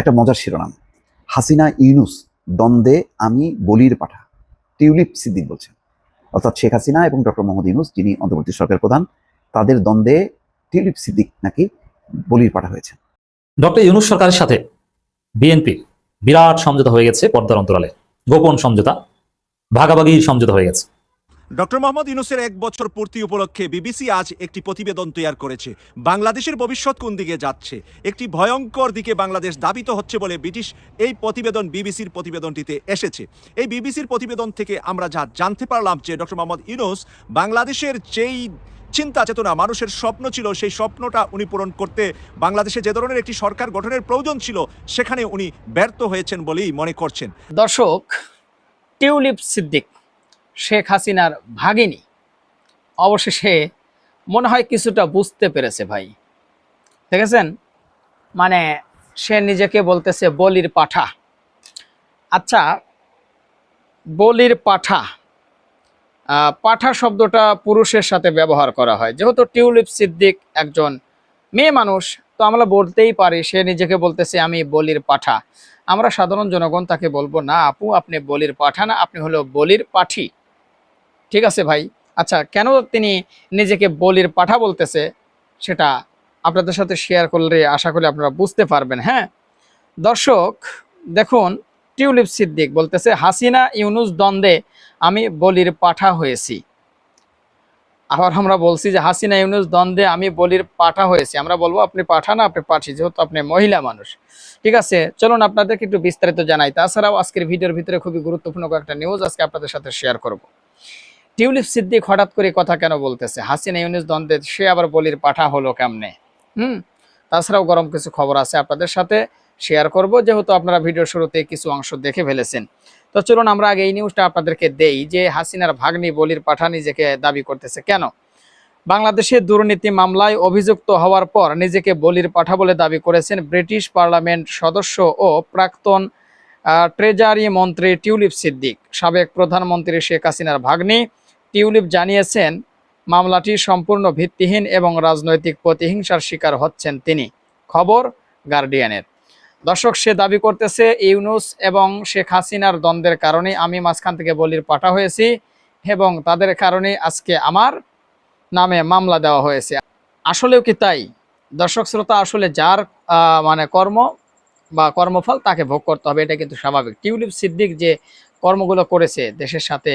একটা মজার শিরোনাম। হাসিনা ইউনুস, দ্বন্দ্বে আমি বলির পাঠা। টিউলিপ সিদ্দিক বলছেন। অর্থাৎ শেখ হাসিনা এবং ডক্টর মোহাম্মদ ইউনুস, যিনি অন্তর্বর্তী সরকার প্রধান, তাদের দ্বন্দ্বে টিউলিপ সিদ্দিক নাকি বলির পাঠা হয়েছে ডক্টর ইউনুস সরকারের সাথে বিএনপির বিরাট সমঝোতা হয়ে গেছে পর্দার অন্তরালে। গোপন সমঝোতা, ভাগাভাগির সমঝোতা হয়ে গেছে। ডক্টর মোহাম্মদ ইউনুসের এক বছর পূর্তি উপলক্ষে বিবিসি আজ একটি প্রতিবেদন তৈরি করেছে। বাংলাদেশের ভবিষ্যৎ কোন দিকে যাচ্ছে? একটি ভয়ঙ্কর দিকে বাংলাদেশ দাবিত হচ্ছে বলে ব্রিটিশ এই প্রতিবেদন বিবিসির প্রতিবেদনটিতে এসেছে। এই বিবিসির প্রতিবেদন থেকে আমরা যা জানতে পারলাম যে ডক্টর মোহাম্মদ ইউনুস বাংলাদেশের যেই চিন্তা চেতনা, মানুষের স্বপ্ন ছিল, সেই স্বপ্নটা উনি পূরণ করতে বাংলাদেশে যে ধরনের একটি সরকার গঠনের প্রয়োজন ছিল, সেখানে উনি ব্যর্থ হয়েছেন বলেই মনে করছেন। দর্শক, টিউলিপ সিদ্দিক শেখ হাসিনার ভাগিনী। অবশেষে মনে হয় কিছুটা বুঝতে পেরেছে ভাই। দেখেছেন? মানে সে নিজেকে বলতেছে বলির পাঠা। আচ্ছা বলির পাঠা। পাঠা শব্দটা পুরুষের সাথে ব্যবহার করা হয়। যেহেতু টিউলিপ সিদ্দিক একজন মেয়ে মানুষ, তো আমরা বলতেই পারি সে নিজেকে বলতেছে, আমি বলির পাঠা। আমরা সাধারণ জনগণ তাকে বলব, না আপু, আপনি বলির পাঠা না, আপনি হলো বলির পাঠি। ঠিক আছে ভাই। আচ্ছা কেন তিনি নিজেকে বলির পাঠা বলতেছে সেটা আপনাদের সাথে শেয়ার করলে আশা করি আপনারা বুঝতে পারবেন হ্যাঁ? দর্শক, দেখুন, টিউলিপ সিদ্দিক বলতেছে, হাসিনা ইউনুস দ্বন্দ্বে আমি বলির পাঠা হয়েছি। আবার আমরা বলছি যে, হাসিনা ইউনুস দ্বন্দ্বে আমি বলির পাঠা হয়েছি। আমরা বলব, আপনি পাঠা না, আপনি পাঠি, যেহেতু আপনি মহিলা মানুষ। ঠিক আছে, চলুন আপনাদেরকে একটু বিস্তারিত জানাই। তাছাড়াও আজকের ভিডিওর ভিতরে খুবই গুরুত্বপূর্ণ কয়েকটা নিউজ আজকে আপনাদের সাথে শেয়ার করব। টিউলিপ সিদ্দিক হঠাৎ করে কথা কেন বলতেছে? হাসিনা ইউনুস দ্বন্দ্বে সে আবার বলির পাঠা হলো কেমনে? হুম? তাছাড়াও গরম কিছু খবর আছে আপনাদের সাথে শেয়ার করব। যেহেতু আপনারা ভিডিও শুরুতে কিছু অংশ দেখে ফেলেছেন। তো চলুন আমরা আগে এই নিউজটা আপনাদেরকে দেই যে হাসিনার ভাগ্নি বলির পাঠা নিজেকে দাবি করতেছে কেন? বাংলাদেশে দুর্নীতি মামলায় অভিযুক্ত হওয়ার পর নিজেকে বলির পাঠা বলে দাবি করেছেন ব্রিটিশ পার্লামেন্ট সদস্য ও প্রাক্তন ট্রেজারি মন্ত্রী টিউলিপ সিদ্দিক। সাবেক প্রধানমন্ত্রী শেখ হাসিনার ভাগ্নি টিউলিপ জানিয়েছেন, মামলাটি সম্পূর্ণ ভিত্তিহীন এবং রাজনৈতিক প্রতিহিংসার শিকার হচ্ছেন তিনি। খবর গার্ডিয়ানের। দর্শক, সে দাবি করতেছে, ইউনুস এবং শেখ হাসিনার দ্বন্দ্বের কারণে আমি মাঝখান থেকে বলির পাঠা হয়েছি এবং তাদের কারণে আজকে আমার নামে মামলা দেওয়া হয়েছে। আসলেও কি তাই? দর্শক, শ্রোতা, আসলে যার মানে কর্ম বা কর্মফল তাকে ভোগ করতে হবে, এটা কিন্তু স্বাভাবিক। টিউলিপ সিদ্দিক যে কর্মগুলো করেছে দেশের সাথে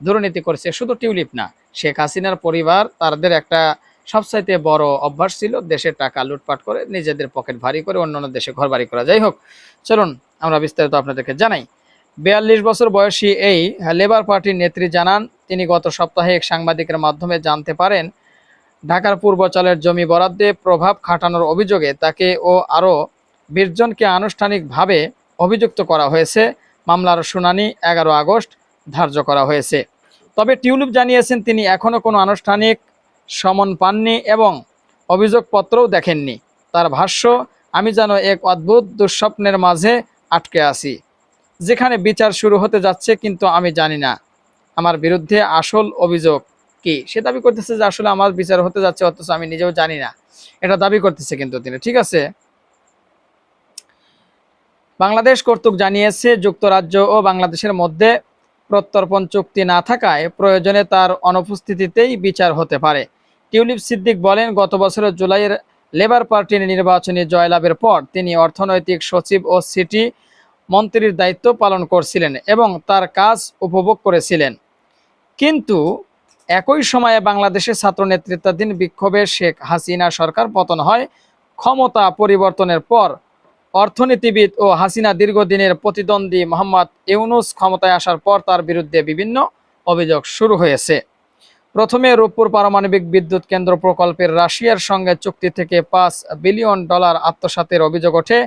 দুর্নীতি করেছে। শুধু টিউলিপ না, শেখ হাসিনার পরিবার তাদের একটা সবচাইতে বড় অভ্যাস ছিল, দেশের টাকা লুটপাট করে নিজেদের পকেট ভারী করে অন্যান্য দেশে ঘর বাড়ি করা। যাই হোক, চলুন আমরা বিস্তারিত আপনাদেরকে জানাই। বিয়াল্লিশ বছর বয়সী এই লেবার পার্টির নেত্রী জানান, তিনি গত সপ্তাহে এক সাংবাদিকের মাধ্যমে জানতে পারেন, ঢাকার পূর্বাঞ্চলের জমি বরাদ্দে প্রভাব খাটানোর অভিযোগে তাকে ও আরও বিশ জনকে আনুষ্ঠানিকভাবে অভিযুক্ত করা হয়েছে। মামলার শুনানি এগারো আগস্ট ধার্য করা হয়েছে। তবে টিউলিপ জানিয়েছেন তিনি এখনও কোনো আনুষ্ঠানিক সমন পাননি এবং অভিযোগপত্রও দেখেননি। তার ভাষ্য, আমি যেন এক অদ্ভুত দুঃস্বপ্নের মাঝে আটকে আছি। যেখানে বিচার শুরু হতে যাচ্ছে কিন্তু আমি জানি না। আমার বিরুদ্ধে আসল অভিযোগ কি? সে দাবি করতেছে যে আসলে আমার বিচার হতে যাচ্ছে, অথচ আমি নিজেও জানি না। এটা দাবি করতেছে কিন্তু তিনি। ঠিক আছে? বাংলাদেশ কর্তৃক জানিয়েছে, যুক্তরাজ্য ও বাংলাদেশের মধ্যে প্রত্যর্পণ চুক্তি না থাকায় প্রয়োজনে তার অনুপস্থিতিতেই বিচার হতে পারে। টিউলিপ সিদ্দিক বলেন, গত বছরের জুলাইয়ের লেবার পার্টির নির্বাচনী জয়লাভের পর তিনি অর্থনৈতিক সচিব ও সিটি মন্ত্রীর দায়িত্ব পালন করছিলেন এবং তার কাজ উপভোগ করেছিলেন। কিন্তু একই সময়ে বাংলাদেশে ছাত্র নেতৃত্বাধীন বিক্ষোভে শেখ হাসিনা সরকার পতন হয়। ক্ষমতা পরিবর্তনের পর অর্থনীতিবিদ ও হাসিনা দীর্ঘদিনের প্রতিদ্বন্দ্বী মোহাম্মদ ইউনুস ক্ষমতায় আসার পর তার বিরুদ্ধে বিভিন্ন অভিযোগ শুরু হয়েছে। প্রথমে রূপপুর পারমাণবিক বিদ্যুৎ কেন্দ্র প্রকল্পের রাশিয়ার সঙ্গে চুক্তি থেকে পাঁচ বিলিয়ন ডলার আত্মসাতের অভিযোগ ওঠে,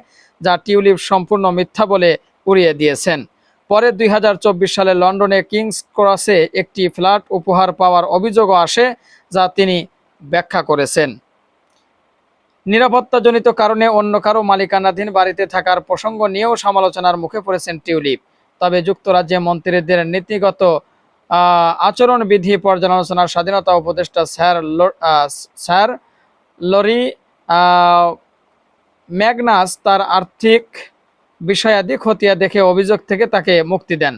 যা টিউলিপ সম্পূর্ণ মিথ্যা বলে উড়িয়ে দিয়েছেন। পরে দুই হাজার চব্বিশ সালে লন্ডনে কিংস ক্রসে একটি ফ্ল্যাট উপহার পাওয়ার অভিযোগও আসে, যা তিনি ব্যাখ্যা করেছেন। নিরাপত্তাজনিত কারণে অন্য কারও মালিকানাধীন বাড়িতে থাকার প্রসঙ্গ নিয়েও সমালোচনার মুখে পড়েছেন টিউলিপ। তবে যুক্তরাজ্যে মন্ত্রীদের নীতিগত আচরণবিধি পর্যালোচনার স্বাধীনতা উপদেষ্টা স্যার স্যার লরি ম্যাগনাস তার আর্থিক বিষয়াদি খতিয়া দেখে অভিযোগ থেকে তাকে মুক্তি দেন।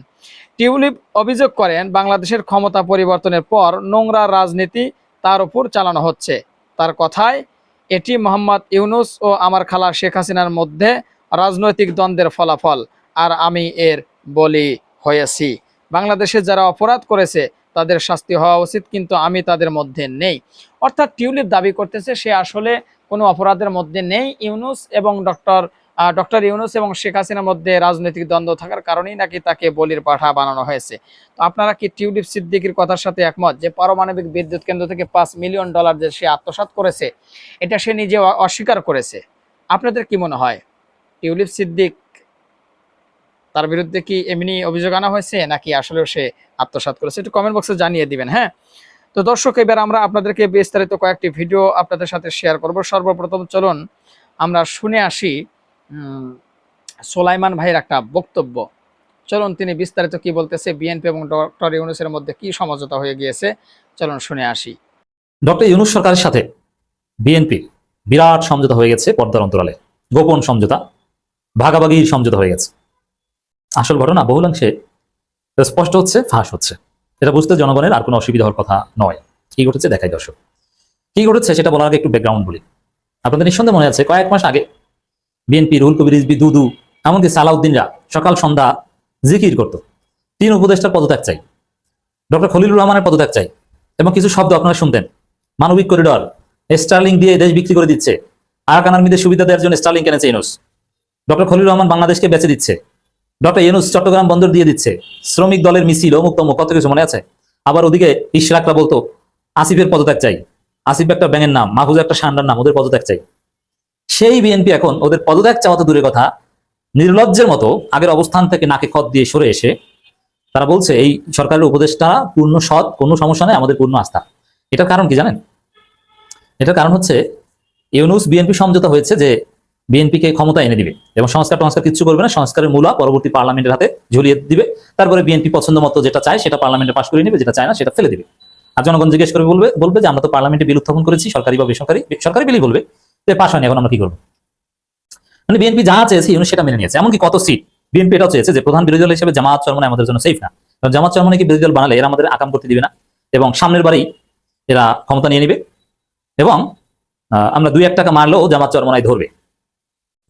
টিউলিপ অভিযোগ করেন, বাংলাদেশের ক্ষমতা পরিবর্তনের পর নোংরা রাজনীতি তার উপর চালানো হচ্ছে। তার কথায় এটি মোহাম্মদ ইউনুস ও আমার খালা শেখ হাসিনার মধ্যে রাজনৈতিক দ্বন্দ্বের ফলাফল, আর আমি এর বলি হয়েছি। বাংলাদেশে যারা অপরাধ করেছে, তাদের শাস্তি হওয়া উচিত, কিন্তু আমি তাদের মধ্যে নেই। অর্থাৎ টিউলিপ দাবি করতেছে, সে আসলে কোনো অপরাধের মধ্যে নেই। ইউনুস এবং ডক্টর ডক্টর ইউনুস এবং শেখ হাসিনার মধ্যে রাজনৈতিক দ্বন্দ্ব থাকার কারণেই নাকি তাকে বলির পাঠা বানানো হয়েছে। তো আপনারা কি টিউলিপ সিদ্দিকির কথার সাথে একমত যে পারমাণবিক বিদ্যুৎ কেন্দ্র থেকে পাঁচ মিলিয়ন ডলার যে সে আত্মসাৎ করেছে, এটা সে নিজে অস্বীকার করেছে? আপনাদের কি মনে হয়? টিউলিপ সিদ্দিক তার বিরুদ্ধে কি এমনি অভিযোগ আনা হয়েছে নাকি আসলেও সে আত্মসাৎ করেছে? একটু কমেন্ট বক্সে জানিয়ে দিবেন হ্যাঁ? তো দর্শক, এবার আমরা আপনাদেরকে বিস্তারিত কয়েকটি ভিডিও আপনাদের সাথে শেয়ার করব। সর্বপ্রথম চলুন আমরা শুনে আসি সোলাইমান ভাইয়ের একটা বক্তব্য। চলুন, তিনি বিস্তারিত কি বলতেছে বিএনপি এবং ডক্টর ইউনুসের মধ্যে কি সমঝোতা হয়ে গিয়েছে? চলুন শুনে আসি। ডক্টর ইউনুস সরকারের সাথে বিএনপির বিরাট সমঝোতা হয়ে গেছে পর্দার অন্তরালে। গোপন সমঝোতা ভাগাভাগির সমঝোতা হয়ে গেছে। আসল ঘটনা বহুলাংশে স্পষ্ট হচ্ছে, ফাঁস হচ্ছে। এটা বুঝতে জনগণের আর কোনো অসুবিধা হওয়ার কথা নয়। কি ঘটেছে দেখাই দর্শক। কি ঘটেছে সেটা বলার আগে একটু ব্যাকগ্রাউন্ড বলি। আপনাদের নিঃসন্দেহে মনে আছে, কয়েক মাস আগে বিএনপি রুল কবির রিজবি দুদু, এমনকি সালাউদ্দিনরা সকাল, সন্ধ্যা জিকির করত। তিন উপদেষ্টার পদত্যাগ চাই। ডক্টর খলিলুর রহমানের পদত্যাগ চাই। এবং কিছু শব্দ আপনারা শুনতেন মানবিক করিডর, স্টার্লিং দিয়ে দেশ বিক্রি করে দিচ্ছে। আরাকান আর্মিদের সুবিধা দেওয়ার জন্য স্টার্লিং কিনেছে ইউনুস ডক্টর খলিল রহমান বাংলাদেশকে বেচে দিচ্ছে। ডক্টর ইউনুস চট্টগ্রাম বন্দর দিয়ে দিচ্ছে। শ্রমিক দলের মিছিল, অমুক তমুক, কত কিছু মনে আছে? আবার ওদিকে ইশরাকরা বলতো, আসিফের পদত্যাগ চাই। আসিফ একটা ব্যাঙের নাম, মাহফুজ একটা সান্ডার নাম, ওদের পদত্যাগ চাই। সেই বিএনপি এখন ওদের পদত্যাগ চাওয়া তো দূরের কথা। নির্লজ্জের মতো আগের অবস্থান থেকে নাকে খত দিয়ে সরে এসে তারা বলছে, এই সরকারের উপদেষ্টা পূর্ণ সৎ, কোনো সমস্যা নেই, আমাদের পূর্ণ আস্থা। এটার কারণ কি জানেন? এটার কারণ হচ্ছে, ইউনুস বিএনপি সমঝোতা হয়েছে যে বিএনপিকে ক্ষমতা এনে দিবে এবং সংস্কার টংস্কার কিছু করবে না, সংস্কারের মূলা পরবর্তী পার্লামেন্টের হাতে ঝুলিয়ে দিবে। তারপরে বিএনপি পছন্দ মতো যেটা চায় সেটা পার্লামেন্টে পাশ করে নেবে, যেটা চায় না সেটা ফেলে দিবে। আর জনগণ জিজ্ঞেস করে বলবে বলবে যে, আমরা তো পার্লামেন্টে বিল উত্থাপন করেছি, সরকারি বা বেসরকারি সরকারি বিলই বলবে। যে পাশ হয়নি, এখন আমরা কি করব? মানে বিএনপি যা চেয়েছে ইউনুস সেটা মেনে নিয়েছে। এমনকি কত সিট বিএনপি এটাও চেয়েছে যে প্রধান বিরোধী দল হিসেবে জামাত চরমনে আমাদের জন্য সেফ না। কারণ জামাত চরমনে কি বিরোধী দল বানালে, এরা আমাদের আকাম করতে দিবে না। এবং সামনের বারেই এরা ক্ষমতা নিয়ে নিবে। এবং আমরা দুই এক টাকা মারলেও জামাত চরমনায় ধরবে।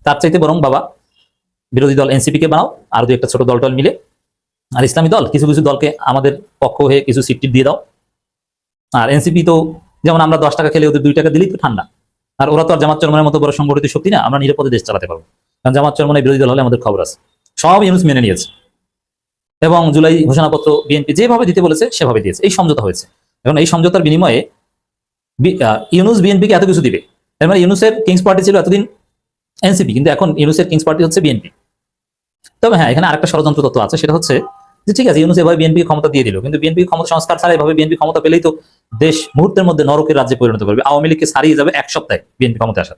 তার চাইতে বরং বাবা, বিরোধী দল এনসিপি কে বানাও আর দুই একটা ছোট দল টল মিলে। আর ইসলামী দল, কিছু কিছু দলকে আমাদের পক্ষ হয়ে কিছু সিট দিয়ে দাও। আর এনসিপি তো, যেমন আমরা দশ টাকা খেলে ওদের দুই টাকা দিলেই তো ঠান্ডা। আর ওরা তো আর জামাত চরমনের মতো বড় সংগঠিত শক্তি না, আমরা নিরাপদে দেশ চালাতে পারব। কারণ জামাত চরমনের বিরোধী দল হলে আমাদের খবর আছে। সব ইউনুস মেনে নিয়েছে। এবং জুলাই ঘোষণাপত্র বিএনপি যেভাবে দিতে বলেছে, সেভাবে দিয়েছে। এই সমঝোতা হয়েছে। এখন এই সমঝোতার বিনিময়ে ইউনুস বিএনপিকে এত কিছু দিবে। এর মানে ইউনুসের কিংস পার্টি ছিল এতদিন এনসিপি, কিন্তু এখন ইউনুসের কিংস পার্টি হচ্ছে বিএনপি। তবে হ্যাঁ এখানে আরেকটা ষড়যন্ত্র তত্ত্ব আছে, সেটা হচ্ছে যে ঠিক আছে, ইউনুস এভাবে বিএনপি ক্ষমতা দিয়ে দিল, কিন্তু বিএনপি ক্ষমতা সংস্কার ছাড়া এভাবে বিএনপি ক্ষমতা পেলেই তো দেশ মুহূর্তের মধ্যে নরকের রাজ্যে পরিণত করবে। আওয়ামী লীগকে ছাড়িয়ে যাবে এক সপ্তাহে বিএনপি ক্ষমতা আসার।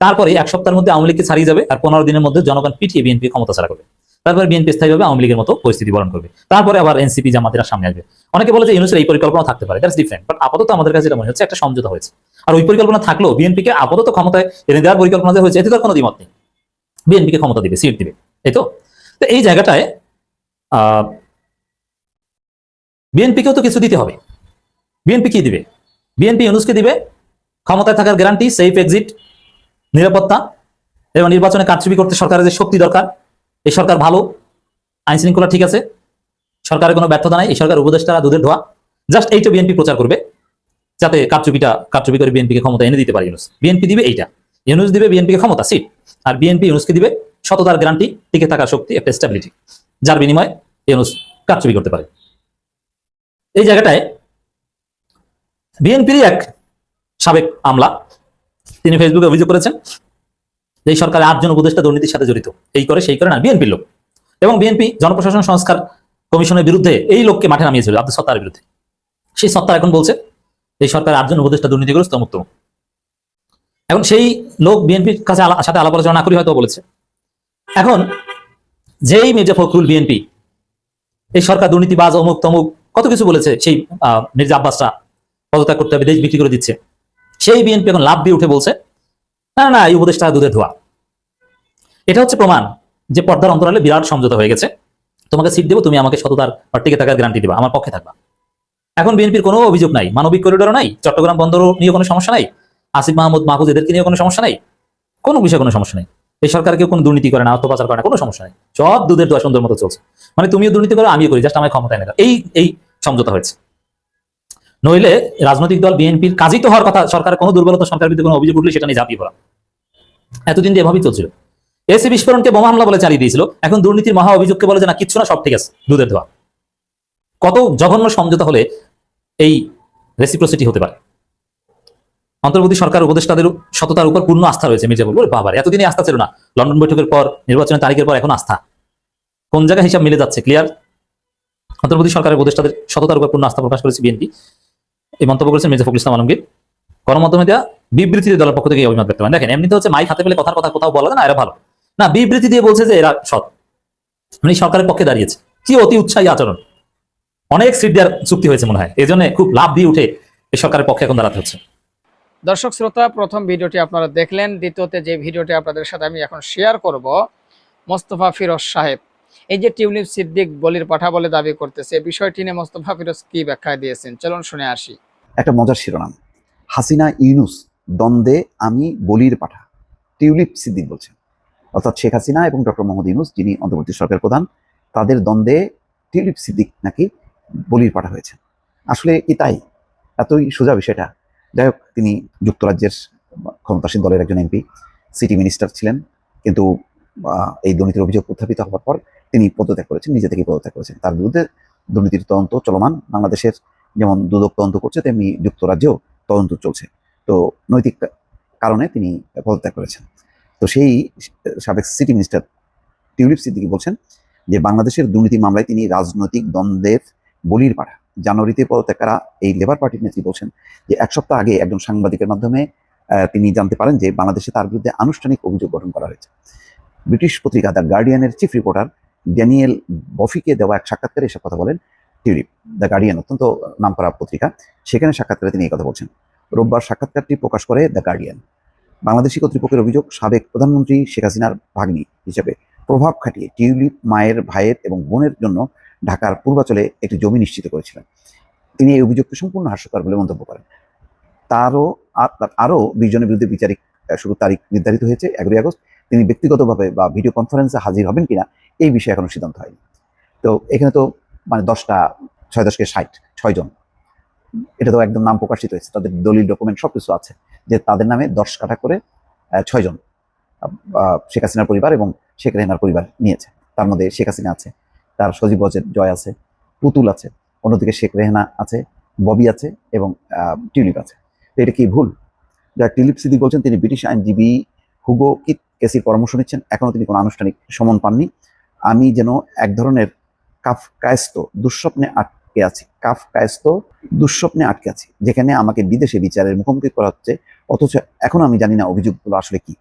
তারপরে এক সপ্তাহের মধ্যে আওয়ামী লীগকে ছাড়িয়ে যাবে আর পনেরো দিনের মধ্যে জনগণ পিটিয়ে বিএনপি ক্ষমতা ছাড়া করবে। তারপরে বিএনপি স্থায়ীভাবে আওয়ামী লীগের মতো পরিস্থিতি বরণ করবে। তারপরে আবার এনসিপি জামাতেরা সামনে আসবে। অনেকে বলে যে ইউনুসের এই পরিকল্পনা থাকতে পারে দ্যাটস ডিফারেন্ট বাট আপাতত আমাদের কাছে এটা মনে হচ্ছে একটা সমঝোতা হয়েছে। আর ওই পরিকল্পনা থাকলেও বিএনপিকে আপাতত ক্ষমতায় এনে দেওয়ার পরিকল্পনা যে হয়েছে, এতে তার কোনো দ্বিমত নেই। বিএনপিকে ক্ষমতা দিবে সিট দিবে, এই তো এই জায়গাটায় বিএনপিকেও তো কিছু দিতে হবে। বিএনপি কি দিবে? বিএনপি ইউনুসকে দিবে? ক্ষমতায় থাকার গ্যারান্টি সেফ এক্সিট নিরাপত্তা, এবং নির্বাচনে কারচুপি করতে সরকারের যে শক্তি দরকার, এই সরকার ভালো, আইন শৃঙ্খলা ঠিক আছে, সরকারের কোনো ব্যর্থতা নাই, এই সরকার উপদেষ্টারা দুধের ধোয়া। জাস্ট এইটা বিএনপি প্রচার করবে, যাতে কারচুপিটা, কারচুপি করে বিএনপিকে ক্ষমতা এনে দিতে পারে ইউনুস। বিএনপি দিবে এইটা। ইউনুস দিবে বিএনপিকে ক্ষমতা সিট আর বিএনপি ইউনুসকে দিবে সততার গ্যারান্টি টিকে থাকার শক্তি, একটা স্টেবিলিটি যার বিনিময়ে ইউনুস কারচুপি করতে পারে। এই জায়গাটায় বিএনপির এক সাবেক আমলা, তিনি ফেসবুকে অভিযোগ করেছেন যে এই সরকারের আটজন উপদেষ্টা দুর্নীতির সাথে জড়িত। এই করে, সেই করে না, বিএনপির লোক। এবং বিএনপি জনপ্রশাসন সংস্কার কমিশনের বিরুদ্ধে এই লোককে মাঠে নামিয়েছিল, আব্দুল সত্তারের বিরুদ্ধে। সেই সত্তার এখন বলছে, এই সরকার আটজন উপদেষ্টা দুর্নীতিগ্রস্ত মুক্ত এখন সেই লোক বিএনপির কাছে সাথে আলাপ আলোচনা না করি হয়তো বলেছে। এখন যেই মির্জা ফখরুল বিএনপি, এই সরকার দুর্নীতিবাজ, অমুক তমুক, কত কিছু বলেছে সেই মির্জা আব্বাসটা পদত্যাগ করতে হবে, দেশ বিক্রি করে দিচ্ছে। সেই বিএনপি এখন লাভ দিয়ে উঠে বলছে, না না, এই উপদেশটা দুধের ধোয়া। এটা হচ্ছে প্রমাণ যে পর্দার অন্তরালে বিরাট সমঝোতা হয়ে গেছে। তোমাকে সিট দেবো, তুমি আমাকে সততার টিকে থাকার গ্যারান্টি দেবা, আমার পক্ষে থাকবা। এখন বিএনপির কোনো অভিযোগ নাই, মানবিক করিডোরও নাই, চট্টগ্রাম বন্দরও নিয়ে কোনো সমস্যা নাই, আসিফ মাহমুদ মাহফুজ এদেরকে নিয়ে কোনো সমস্যা নাই, কোনো বিষয়ে কোনো সমস্যা নেই। এই সরকার কেউ কোনো দুর্নীতি করে না অর্থপাচার করে না, কোনো সমস্যা নেই। সব দুধের দোয়া সুন্দর মতো চলছে। মানে তুমিও দুর্নীতি করো, আমিও করি, জাস্ট আমার ক্ষমতায় নেই এই এই সমঝোতা হয়েছে। নইলে রাজনৈতিক দল বিএনপির কাজই তো হওয়ার কথা, সরকারের কোনো দুর্বলতা, সরকারের বিরুদ্ধে কোনো অভিযোগ উঠলে সেটা নিয়ে ঝাঁপিয়ে পড়া। এতদিন যে এভাবেই চলছিল। এসি বিস্ফোরণকে বোমা হামলা বলে চালিয়ে দিয়েছিল, এখন দুর্নীতির মহা অভিযোগকে বলে যে না, কিচ্ছু না, সব ঠিক আছে, দুধের ধোয়া কত জঘন্য সমঝোতা হলে এই রেসিপ্রসিটি হতে পারে। অন্তর্বর্তী সরকার উপদেষ্টাদের সততার উপর পূর্ণ আস্থা রয়েছে, মির্জা বলব বাবার, এতদিনই আস্থা ছিল না। লন্ডন বৈঠকের পর, নির্বাচনের তারিখের পর এখন আস্থা। কোন জায়গায় হিসাব মিলে যাচ্ছে? ক্লিয়ার অন্তর্বর্তী সরকারের উপদেষ্টাদের সততার উপর পূর্ণ আস্থা প্রকাশ করেছে বিএনপি। এই মন্তব্য করেছেন মির্জা ফখরুল ইসলাম আলমগীর। গণমাধ্যমে দেওয়া বিবৃতিতে দলের পক্ষ থেকে অভিমত ব্যক্ত করেন। দেখেন, এমনিতে হচ্ছে মাইক হাতে পেলে কথার কথা কোথাও বলা না, এরা ভালো। না, বিবৃতি দিয়ে বলছে যে এরা সৎ। মানে সরকারের পক্ষে দাঁড়িয়েছে। কি অতি উৎসাহী আচরণ। অনেক সিট দেওয়ার চুক্তি হয়েছে মনে হয়। এই জন্য খুব লাভ দিয়ে উঠে এই সরকারের পক্ষে এখন দাঁড়াতে হচ্ছে। দর্শক শ্রোতা, প্রথম ভিডিওটি আপনারা দেখলেন, দ্বিতীয়তে যে ভিডিওটি আপনাদের সাথে আমি এখন শেয়ার করব, মোস্তফা ফিরোজ সাহেব। এই যে টিউলিপ সিদ্দিক বলির পাঠা বলে দাবি করতেছে বিষয়টি নিয়ে মোস্তফা ফিরোজ কি ব্যাখ্যা দিয়েছেন? চলুন শুনে আসি। একটা মজার শিরোনাম, হাসিনা ইউনুস, দ্বন্দ্বে আমি বলির পাঠা, টিউলিপ সিদ্দিক বলছেন। অর্থাৎ শেখ হাসিনা এবং ডক্টর মোহাম্মদ ইউনুস, যিনি অন্তর্বর্তী সরকার প্রধান, তাদের দ্বন্দ্বে টিউলিপ সিদ্দিক নাকি বলির পাঠা হয়েছে আসলে কি তাই এতই সোজা বিষয়টা। যাই হোক, তিনি যুক্তরাজ্যের ক্ষমতাসীন দলের একজন এমপি, সিটি মিনিস্টার ছিলেন, কিন্তু এই দুর্নীতির অভিযোগ উত্থাপিত হওয়ার পর তিনি পদত্যাগ করেছেন, নিজে থেকেই পদত্যাগ করেছেন। তার বিরুদ্ধে দুর্নীতির তদন্ত চলমান, বাংলাদেশের যেমন দুদক তদন্ত করছে, তেমনি যুক্তরাজ্যেও তদন্ত চলছে। তো নৈতিক কারণে তিনি পদত্যাগ করেছেন। তো সেই সাবেক সিটি মিনিস্টার টিউলিপ সিদ্দিকি বলছেন যে, বাংলাদেশের দুর্নীতি মামলায় তিনি রাজনৈতিক দ্বন্দ্বের বলির পাঠা জানুয়ারিতে পদত্যাগ করা এই লেবার পার্টির নেত্রী বলছেন যে, এক সপ্তাহ আগে একজন সাংবাদিকের মাধ্যমে তিনি জানতে পারেন যে, বাংলাদেশে তার বিরুদ্ধে আনুষ্ঠানিক অভিযোগ গঠন করা হয়েছে। ব্রিটিশ পত্রিকা দ্য গার্ডিয়ানের চিফ রিপোর্টার ড্যানিয়েল বফিকে দেওয়া এক সাক্ষাৎকারে এসব কথা বলেন টিউলিপ দ্য গার্ডিয়ান অত্যন্ত নামকরা পত্রিকা, সেখানে সাক্ষাৎকারে তিনি এই কথা বলছেন। রোববার সাক্ষাৎকারটি প্রকাশ করে দ্য গার্ডিয়ান বাংলাদেশি কর্তৃপক্ষের অভিযোগ, সাবেক প্রধানমন্ত্রী শেখ হাসিনার ভাগ্নি হিসেবে প্রভাব খাটিয়ে টিউলিপ মায়ের, ভাইয়ের এবং বোনের জন্য ঢাকার পূর্বাচলে একটি জমি নিশ্চিত করেছিলেন। তিনি এই অভিযোগকে সম্পূর্ণ হাস্যকর বলে মন্তব্য করেন। তারও আর- আরও বিশ জনের বিরুদ্ধে বিচারিক শুরু তারিখ নির্ধারিত হয়েছে এগারোই আগস্ট। তিনি ব্যক্তিগতভাবে বা ভিডিও কনফারেন্সে হাজির হবেন কিনা এই বিষয়ে এখনও সিদ্ধান্ত হয়নি। তো এখানে তো মানে দশটা, ছয় দশকে ষাট ছয়জন এটা তো একদম নাম প্রকাশিত হয়েছে। তাদের দলিল, ডকুমেন্ট সব কিছু আছে যে তাদের নামে দশ কাঠা করে ছয়জন শেখ হাসিনার পরিবার এবং শেখ রেহানার পরিবার নিয়েছে। তার মধ্যে শেখ হাসিনা আছে তার সজীব ওয়াজেদ জয় আছে, পুতুল আছে, অন্যদিকে শেখ রেহানা আছে, ববি আছে এবং টিউলিপ আছে। তো এটা কি ভুল? যা টিউলিপ সিদ্দিক বলছেন তিনি ব্রিটিশ আইনজীবী, হুগো কিত কেসির পরামর্শ নিচ্ছেন? এখনও তিনি কোনো আনুষ্ঠানিক সমন পাননি। আমি যেন এক ধরনের কাফ কায়স্ত দুঃস্বপ্নে আটকে আছি, কাফ কায়স্ত দুঃস্বপ্নে আটকে আছি, যেখানে আমাকে বিদেশে বিচারের মুখোমুখি করা হচ্ছে, অথচ এখনও আমি জানি না অভিযোগগুলো আসলে কি।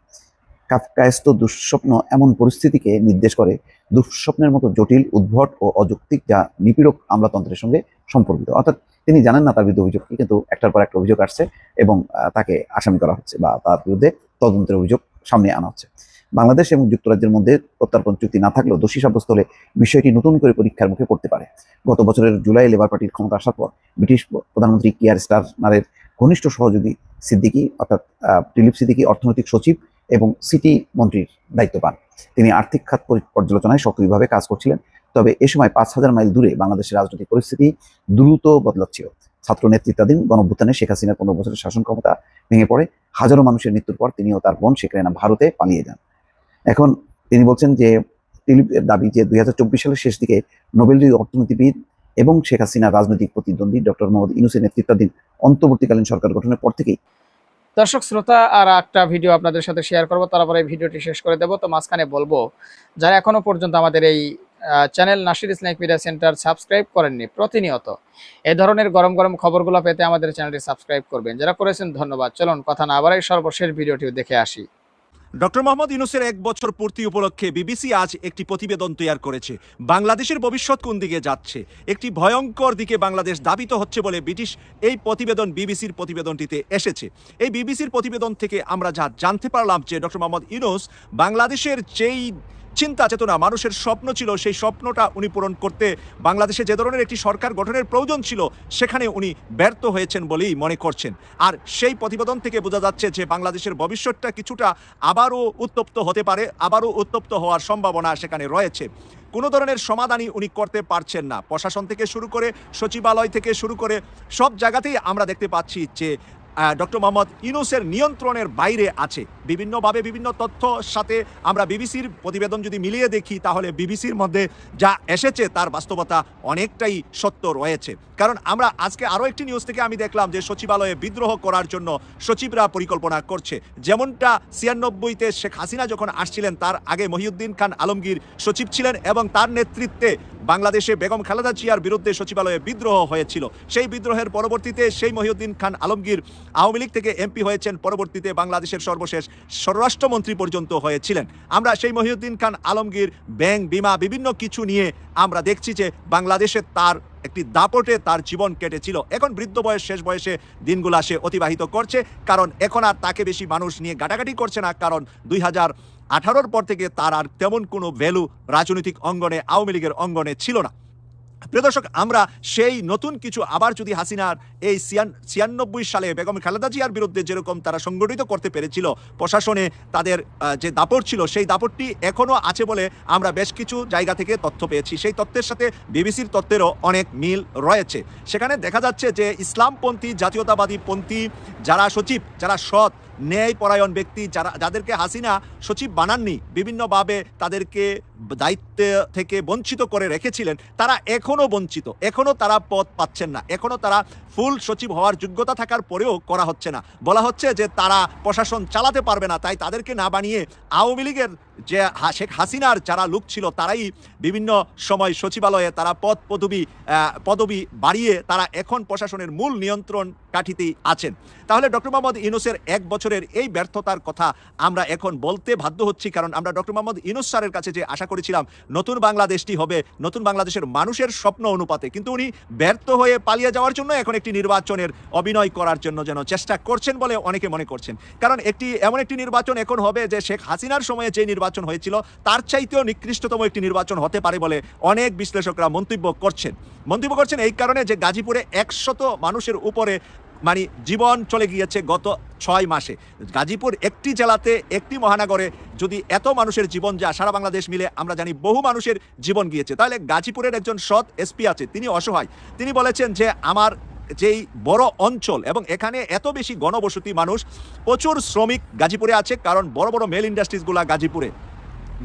কাফকায়স্ত দুঃস্বপ্ন এমন পরিস্থিতিকে নির্দেশ করে, দুঃস্বপ্নের মতো জটিল, উদ্ভট ও অযৌক্তিক যা নিপীড়ক আমলাতন্ত্রের সঙ্গে সম্পর্কিত। অর্থাৎ তিনি জানেন না তার বিরুদ্ধে অভিযোগ কি কিন্তু একটার পর একটা অভিযোগ আসছে এবং তাকে আসামি করা হচ্ছে বা তার বিরুদ্ধে তদন্তের অভিযোগ সামনে আনা হচ্ছে। বাংলাদেশ এবং যুক্তরাজ্যের মধ্যে প্রত্যর্পণ চুক্তি না থাকলেও দোষী সাব্যস্ত হলে বিষয়টি নতুন করে পরীক্ষার মুখে পড়তে পারে। গত বছরের জুলাই লেবার পার্টির ক্ষমতা আসার পর ব্রিটিশ প্রধানমন্ত্রী কিয়ার স্টারমারের ঘনিষ্ঠ সহযোগী সিদ্দিকি, অর্থাৎ টিলিপ সিদ্দিকী, অর্থনৈতিক সচিব এবং সিটি মন্ত্রীর দায়িত্ব পান। তিনি আর্থিক খাত পরি- পর্যালোচনায় সক্রিয়ভাবে কাজ করছিলেন। তবে এ সময় পাঁচ হাজার মাইল দূরে বাংলাদেশের রাজনৈতিক পরিস্থিতি দ্রুত বদলাচ্ছিল। ছাত্র নেতৃত্বাধীন গণঅভ্যুত্থানে শেখ হাসিনার পনেরো বছরের শাসন ক্ষমতা ভেঙে পড়ে। হাজারো মানুষের মৃত্যুর পর তিনিও তার বোন শেখ রেহানা ভারতে পালিয়ে যান। এখন তিনি বলছেন যে, টিলিপের দাবি যে দুই হাজার চব্বিশ সালের শেষ দিকে নোবেলজয়ী অর্থনীতিবিদ এবং শেখ হাসিনা রাজনৈতিক প্রতিদ্বন্দ্বী ডক্টর মোহাম্মদ ইউনুসের নেতৃত্বাধীন অন্তর্বর্তীকালীন সরকার গঠনের পর থেকেই দর্শক, শ্রোতা, আর একটা ভিডিও আপনাদের সাথে শেয়ার করব, তারপরে ভিডিওটি শেষ করে দেবো। তো মাঝখানে বলব, যারা এখনও পর্যন্ত আমাদের এই channel Nasir Islamic media center subscribe করেননি, প্রতিনিয়ত এ ধরনের গরম গরম খবরগুলো পেতে আমাদের চ্যানেলটি সাবস্ক্রাইব করবেন। যারা করেছেন, ধন্যবাদ। চলুন, কথা না আবারই সর্বশেষ ভিডিওটিও দেখে আসি। ডক্টর মোহাম্মদ ইউনুসের এক বছর পূর্তি উপলক্ষে বিবিসি আজ একটি প্রতিবেদন তৈরি করেছে। বাংলাদেশের ভবিষ্যৎ কোন দিকে যাচ্ছে? একটি ভয়ঙ্কর দিকে বাংলাদেশ দাবিত হচ্ছে বলে ব্রিটিশ এই প্রতিবেদন বিবিসির প্রতিবেদনটিতে এসেছে। এই বিবিসির প্রতিবেদন থেকে আমরা যা জানতে পারলাম যে ডক্টর মোহাম্মদ ইউনুস বাংলাদেশের যেই চিন্তা, চেতনা, মানুষের স্বপ্ন ছিল, সেই স্বপ্নটা উনি পূরণ করতে বাংলাদেশে যে ধরনের একটি সরকার গঠনের প্রয়োজন ছিল, সেখানে উনি ব্যর্থ হয়েছেন বলেই মনে করছেন। আর সেই প্রতিবেদন থেকে বোঝা যাচ্ছে যে বাংলাদেশের ভবিষ্যৎটা কিছুটা আবারও উত্তপ্ত হতে পারে, আবারও উত্তপ্ত হওয়ার সম্ভাবনা সেখানে রয়েছে। কোনো ধরনের সমাধানই উনি করতে পারছেন না। প্রশাসন থেকে শুরু করে, সচিবালয় থেকে শুরু করে, সব জায়গাতেই আমরা দেখতে পাচ্ছি যে ডক্টর মোহাম্মদ ইউনুসের নিয়ন্ত্রণের বাইরে আছে। বিভিন্নভাবে বিভিন্ন তথ্য সাথে আমরা বিবিসির প্রতিবেদন যদি মিলিয়ে দেখি, তাহলে বিবিসির মধ্যে যা এসেছে তার বাস্তবতা অনেকটাই সত্য রয়েছে। কারণ আমরা আজকে আরও একটি নিউজ থেকে আমি দেখলাম যে সচিবালয়ে বিদ্রোহ করার জন্য সচিবরা পরিকল্পনা করছে। যেমনটা ছিয়ানব্বইতে শেখ হাসিনা যখন আসছিলেন, তার আগে মহিউদ্দিন খান আলমগীর সচিব ছিলেন এবং তার নেতৃত্বে বাংলাদেশে বেগম খালেদা জিয়ার বিরুদ্ধে সচিবালয়ে বিদ্রোহ হয়েছিল। সেই বিদ্রোহের পরবর্তীতে সেই মহিউদ্দিন খান আলমগীর আওয়ামী লীগ থেকে এমপি হয়েছেন, পরবর্তীতে বাংলাদেশের সর্বশেষ স্বরাষ্ট্রমন্ত্রী পর্যন্ত হয়েছিলেন। আমরা সেই মহিউদ্দিন খান, আলমগীর, ব্যাংক, বিমা, বিভিন্ন কিছু নিয়ে আমরা দেখছি যে বাংলাদেশে তার একটি দাপটে তার জীবন কেটেছিল। এখন বৃদ্ধ বয়স, শেষ বয়সে দিনগুলা সে অতিবাহিত করছে, কারণ এখন আর তাকে বেশি মানুষ নিয়ে গাটাগাটি করছে না, কারণ দুই হাজার আঠারোর পর থেকে তার আর তেমন কোনো ভ্যালু রাজনৈতিক অঙ্গনে, আওয়ামী লীগের অঙ্গনে ছিল না। প্রিয় দর্শক, আমরা সেই নতুন কিছু আবার যদি হাসিনার এই ছিয়ানব্বই সালে বেগম খালেদা জিয়ার বিরুদ্ধে যেরকম তারা সংগঠিত করতে পেরেছিল প্রশাসনে তাদের যে দাপট ছিল, সেই দাপটটি এখনও আছে বলে আমরা বেশ কিছু জায়গা থেকে তথ্য পেয়েছি। সেই তথ্যের সাথে বিবিসির তথ্যেরও অনেক মিল রয়েছে। সেখানে দেখা যাচ্ছে যে ইসলামপন্থী, জাতীয়তাবাদী পন্থী যারা সচিব, যারা সৎ ন্যায় পরায়ণ ব্যক্তি, যারা যাদেরকে হাসিনা সচিব বানাননি, বিভিন্নভাবে তাদেরকে দায়িত্ব থেকে বঞ্চিত করে রেখেছিলেন, তারা এখনও বঞ্চিত। এখনও তারা পদ পাচ্ছেন না। এখনও তারা ফুল সচিব হওয়ার যোগ্যতা থাকার পরেও করা হচ্ছে না। বলা হচ্ছে যে তারা প্রশাসন চালাতে পারবে না, তাই তাদেরকে না বানিয়ে আওয়ামী লীগের যে শেখ হাসিনার যারা লোক ছিল, তারাই বিভিন্ন সময় সচিবালয়ে তারা পদ পদবি পদবি বাড়িয়ে তারা এখন প্রশাসনের মূল নিয়ন্ত্রণ কাঠিতেই আছেন। তাহলে ডক্টর মোহাম্মদ ইউনুসের এক বছরের এই ব্যর্থতার কথা আমরা এখন বলতে বাধ্য হচ্ছি, কারণ আমরা ডক্টর মোহাম্মদ ইউনুস স্যারের কাছে যে আশা করেছিলাম, নতুন বাংলাদেশটি হবে, নতুন বাংলাদেশের মানুষের স্বপ্ন অনুপাতে। কিন্তু উনি ব্যর্থ হয়ে পালিয়ে যাওয়ার জন্য এখন একটি নির্বাচনের অভিনয় করার জন্য যেন চেষ্টা করছেন বলে অনেকে মনে করছেন। কারণ একটি, এমন একটি নির্বাচন এখন হবে যে শেখ হাসিনার সময়ে যে নির্বাচন হয়েছিল, তার চাইতেও নিকৃষ্টতম একটি নির্বাচন হতে পারে বলে অনেক বিশ্লেষকরা মন্তব্য করছেন। মন্তব্য করছেন এই কারণে যে গাজীপুরে একশত মানুষের উপরে মানে জীবন চলে গিয়েছে গত ছয় মাসে। গাজীপুর একটি জেলাতে, একটি মহানগরে যদি এত মানুষের জীবন যা সারা বাংলাদেশ মিলে আমরা জানি বহু মানুষের জীবন গিয়েছে। তাহলে গাজীপুরের একজন সৎ এসপি আছে, তিনি অসহায়। তিনি বলেছেন যে, আমার যেই বড় অঞ্চল এবং এখানে এত বেশি গণবসতি মানুষ, প্রচুর শ্রমিক গাজীপুরে আছে কারণ বড় বড় মেল ইন্ডাস্ট্রিজগুলো গাজীপুরে।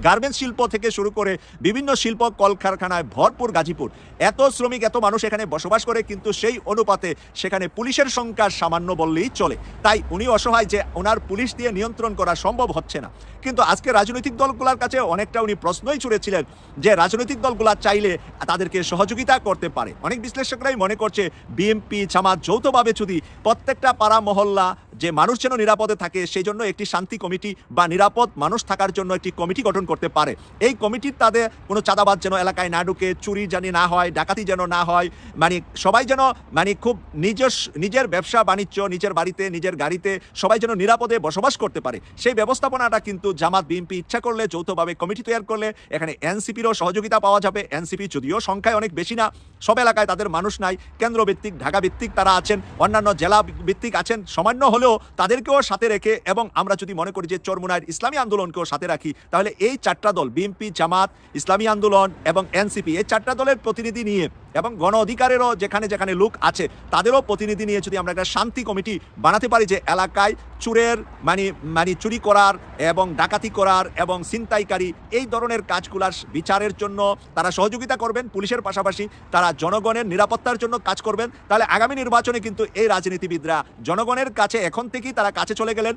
গার্মেন্টস শিল্প থেকে শুরু করে বিভিন্ন শিল্প কলকারখানায় ভরপুর গাজীপুর। এত শ্রমিক, এত মানুষ এখানে বসবাস করে, কিন্তু সেই অনুপাতে সেখানে পুলিশের সংখ্যা সামান্য বললেই চলে। তাই উনি অসহায় যে ওনার পুলিশ দিয়ে নিয়ন্ত্রণ করা সম্ভব হচ্ছে না। কিন্তু আজকে রাজনৈতিক দলগুলোর কাছে অনেকটা উনি প্রশ্নই ছুড়েছিলেন যে রাজনৈতিক দলগুলা চাইলে তাদেরকে সহযোগিতা করতে পারে। অনেক বিশ্লেষকরাই মনে করছে বিএমপি জামাত যৌথভাবে যদি প্রত্যেকটা পাড়া মহল্লা যে মানুষ যেন নিরাপদে থাকে, সেই জন্য একটি শান্তি কমিটি বা নিরাপদ মানুষ থাকার জন্য একটি কমিটি গঠন করতে পারে। এই কমিটির তাদের কোনো চাঁদাবাদ যেন এলাকায় না ঢুকে, চুরি জানি না হয়, ডাকাতি যেন না হয় মানে সবাই যেন মানে খুব নিজস্ব, নিজের ব্যবসা, বাণিজ্য, নিজের বাড়িতে, নিজের গাড়িতে সবাই যেন নিরাপদে বসবাস করতে পারে। সেই ব্যবস্থাপনাটা কিন্তু জামাত, বিএনপি ইচ্ছা করলে যৌথভাবে কমিটি তৈরি করলে এখানে এনসিপিরও সহযোগিতা পাওয়া যাবে। এনসিপি যদিও সংখ্যায় অনেক বেশি না, সব এলাকায় তাদের মানুষ নাই কেন্দ্র ভিত্তিক ঢাকা ভিত্তিক তারা আছেন, অন্যান্য জেলা ভিত্তিক আছেন, সামান্য হলেও তাদেরকেও সাথে রেখে এবং আমরা যদি মনে করি যে চরমুনায়ের ইসলামী আন্দোলনকেও সাথে রাখি, তাহলে এই চারটা দল, বিএনপি, জামাত, ইসলামী আন্দোলন এবং এনসিপি, এই চারটা দলের প্রতিনিধি নিয়ে এবং গণ অধিকারেরও যেখানে যেখানে লোক আছে, তাদেরও প্রতিনিধি নিয়ে যদি আমরা একটা শান্তি কমিটি বানাতে পারি যে এলাকায় চুরের মানে মানে চুরি করার এবং ডাকাতি করার এবং ছিনতাইকারী এই ধরনের কাজগুলার বিচারের জন্য তারা সহযোগিতা করবেন, পুলিশের পাশাপাশি তারা জনগণের নিরাপত্তার জন্য কাজ করবেন। তাহলে আগামী নির্বাচনে কিন্তু এই রাজনীতিবিদরা জনগণের কাছে এখন থেকেই তারা কাছে চলে গেলেন।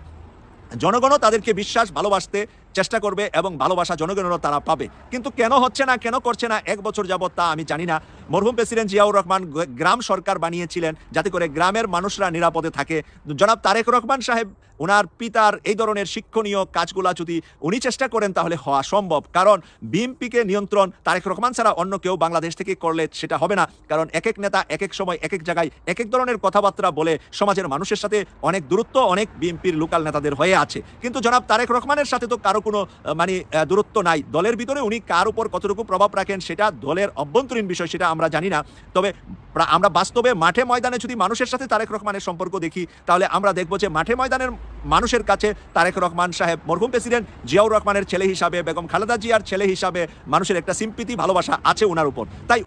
জনগণও তাদেরকে বিশ্বাস, ভালোবাসতে চেষ্টা করবে এবং ভালোবাসা জনগণেরও তারা পাবে। কিন্তু কেন হচ্ছে না, কেন করছে না, এক বছর যাবত তা আমি জানি না। মরহুম প্রেসিডেন্ট জিয়াউর রহমান গ্রাম সরকার বানিয়েছিলেন যাতে করে গ্রামের মানুষরা নিরাপদে থাকে। জনাব তারেক রহমান সাহেব ওনার পিতার এই ধরনের শিক্ষণীয় কাজগুলা যদি উনি চেষ্টা করেন তাহলে হওয়া সম্ভব। কারণ বিএনপিকে নিয়ন্ত্রণ তারেক রহমান ছাড়া অন্য কেউ বাংলাদেশ থেকে করলে সেটা হবে না। কারণ এক এক নেতা এক এক সময় এক এক জায়গায় এক এক ধরনের কথাবার্তা বলে সমাজের মানুষের সাথে অনেক দূরত্ব, অনেক বিএনপির লোকাল নেতাদের হয়ে আছে। কিন্তু জনাব তারেক রহমানের সাথে তো কারও কোনো মানে দূরত্ব নাই। দলের ভিতরে উনি কার উপর কতটুকু প্রভাব রাখেন সেটা দলের অভ্যন্তরীণ বিষয়, সেটা আমরা জানি না। তবে আমরা বাস্তবে মাঠে ময়দানে যদি মানুষের সাথে তারেক রহমানের সম্পর্ক দেখি, তাহলে আমরা দেখব যে মাঠে ময়দানের মানুষের কাছে তারেক রহমান সাহেব, মরহুম প্রেসিডেন্ট জিয়াউর রহমানের ছেলে হিসাবে, বেগম খালেদা জিয়ার ছেলে হিসাবে মানুষের একটা সিম্পিতি ভালোবাসা আছে ওনার উপর। তাই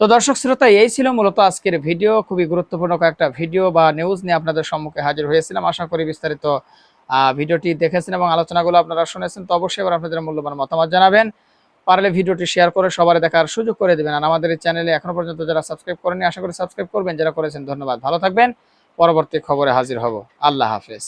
তো দর্শক শ্রোতা, এই ছিল মূলত আজকের ভিডিও। খুবই গুরুত্বপূর্ণ কয়েকটা ভিডিও বা নিউজ নিয়ে আপনাদের সম্মুখে হাজির হয়েছিলাম। আশা করি বিস্তারিত ভিডিওটি দেখেছেন এবং আলোচনাগুলো আপনারা শুনেছেন, তো অবশ্যই এবার আপনাদের মূল্যবান মতামত জানাবেন। পারলে ভিডিওটি শেয়ার করে সবার দেখার সুযোগ করে দেবেন। আর আমাদের এই চ্যানেলে এখনও পর্যন্ত যারা সাবস্ক্রাইব করেনি আশা করি সাবস্ক্রাইব করবেন। যারা করেছেন, ধন্যবাদ। ভালো থাকবেন। পরবর্তী খবরে হাজির হব। আল্লাহ হাফেজ।